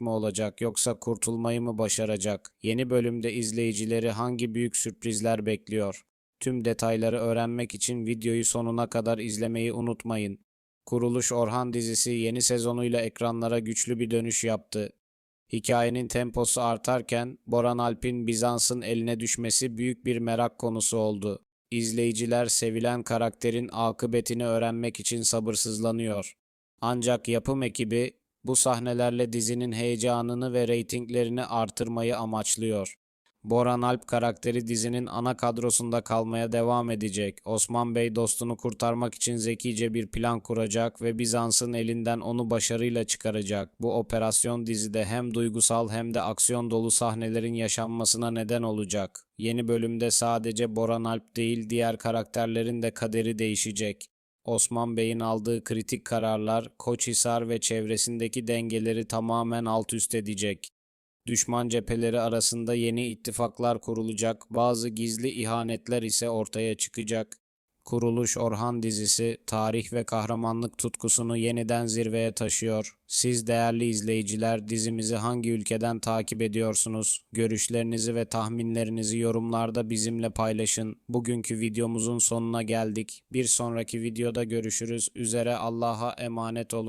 mi olacak yoksa kurtulmayı mı başaracak? Yeni bölümde izleyicileri hangi büyük sürprizler bekliyor? Tüm detayları öğrenmek için videoyu sonuna kadar izlemeyi unutmayın. Kuruluş Orhan dizisi yeni sezonuyla ekranlara güçlü bir dönüş yaptı. Hikayenin temposu artarken Boran Alp'in Bizans'ın eline düşmesi büyük bir merak konusu oldu. İzleyiciler sevilen karakterin akıbetini öğrenmek için sabırsızlanıyor. Ancak yapım ekibi bu sahnelerle dizinin heyecanını ve reytinglerini artırmayı amaçlıyor. Boran Alp karakteri dizinin ana kadrosunda kalmaya devam edecek. Osman Bey dostunu kurtarmak için zekice bir plan kuracak ve Bizans'ın elinden onu başarıyla çıkaracak. Bu operasyon dizide hem duygusal hem de aksiyon dolu sahnelerin yaşanmasına neden olacak. Yeni bölümde sadece Boran Alp değil diğer karakterlerin de kaderi değişecek. Osman Bey'in aldığı kritik kararlar Koçhisar ve çevresindeki dengeleri tamamen alt üst edecek. Düşman cepheleri arasında yeni ittifaklar kurulacak, bazı gizli ihanetler ise ortaya çıkacak. Kuruluş Orhan dizisi tarih ve kahramanlık tutkusunu yeniden zirveye taşıyor. Siz değerli izleyiciler dizimizi hangi ülkeden takip ediyorsunuz? Görüşlerinizi ve tahminlerinizi yorumlarda bizimle paylaşın. Bugünkü videomuzun sonuna geldik. Bir sonraki videoda görüşürüz. Üzere Allah'a emanet olun.